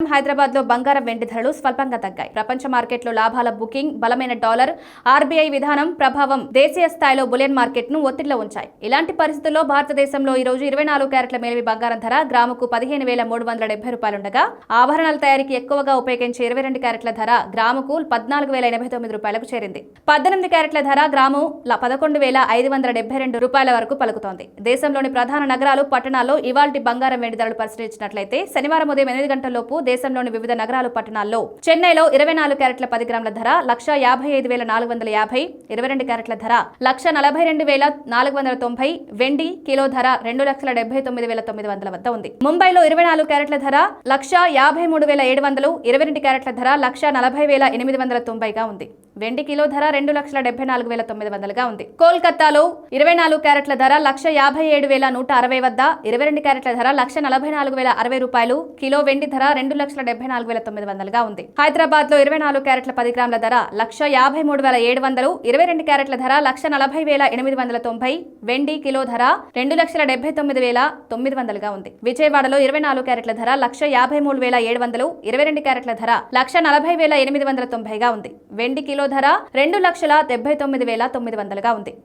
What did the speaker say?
హైదరాబాద్లో బంగారం వెండి ధరలు స్వల్పంగా తగ్గాయి. ప్రపంచ మార్కెట్లో లాభాల బుకింగ్ బలమైన డాలర్ ఆర్బీఐ విధానం ప్రభావం దేశీయ స్థాయిలో బులియన్ మార్కెట్ను ఒత్తిడిలో ఉంచాయి. ఇలాంటి పరిస్థితుల్లో భారతదేశంలో ఈ రోజు ఇరవై నాలుగు క్యారెట్ల మేలివి బంగారం ధర గ్రాముకు పదిహేను వేల మూడు వందల డెబ్బై రూపాయలుండగా ఆభరణాల తయారీకి ఎక్కువగా ఉపయోగించే ఇరవై రెండు క్యారెట్ల ధర గ్రాముకు పద్నాలుగు వేల ఎనభై తొమ్మిది రూపాయలకు చేరింది. పద్దెనిమిది క్యారెట్ల ధర గ్రాము పదకొండు వేల ఐదు వందల డెబ్బై రెండు రూపాయల వరకు పలుకుతోంది. దేశంలోని ప్రధాన నగరాలు పట్టణాల్లో ఇవాల్టి బంగారం వెండి ధరలు పరిశీలించినట్లయితే శనివారం ఉదయం ఎనిమిది గంటలలోపు దేశంలోని వివిధ నగరాలు పట్టణాల్లో చెన్నైలో ఇరవై నాలుగు క్యారెట్ల పది గ్రాముల ధర లక్ష యాభై ఐదు వేల నాలుగు వందల యాభై ఇరవై రెండు క్యారెట్ల ధర లక్ష నలభై రెండు వేల నాలుగు వందల తొంభై వెండి కిలో ధర రెండు లక్షల డెబ్బై తొమ్మిది వేల తొమ్మిది వందల వద్ద ఉంది. ముంబైలో ఇరవై నాలుగు క్యారెట్ల ధర లక్ష యాభై మూడు వేల ఏడు వందలు ఇరవై రెండు క్యారెట్ల ధర లక్ష నలభై వేల ఎనిమిది వందల తొంభైగా ఉంది. వెండి కిలో ధర రెండు లక్షల డెబ్బై నాలుగు వేల తొమ్మిది వందలుగా ఉంది. కోల్కతాలో ఇరవై నాలుగు క్యారెట్ల ధర లక్ష యాభై ఏడు వేల నూట అరవై వద్ద ఇరవై రెండు క్యారెట్ల ధర లక్ష నలభై నాలుగు వేల అరవై రూపాయలు కిలో వెండి ధర రెండు లక్షల డెబ్బై నాలుగు వేల తొమ్మిది వందలుగా ఉంది. హైదరాబాద్లో ఇరవై నాలుగు క్యారెట్ల పది గ్రాముల ధర లక్ష యాభై మూడు వేల ఏడు వందలు ఇరవై రెండు క్యారెట్ల ధర లక్ష నలభై వేల ఎనిమిది వందల తొంభై వెండి కిలో ధర రెండు లక్షల డెబ్బై తొమ్మిది వేల తొమ్మిది వందలుగా ఉంది. విజయవాడలో ఇరవై నాలుగు క్యారెట్ల ధర లక్ష యాభై మూడు వేల ఏడు వందలు ఇరవై రెండు క్యారెట్ల ధర లక్ష నలభై వేల ఎనిమిది వందల తొంభైగా ఉంది. వెండి కిలో ధర రెండు లక్షల డెబ్బై తొమ్మిది వేల తొమ్మిది వందలుగా ఉంది.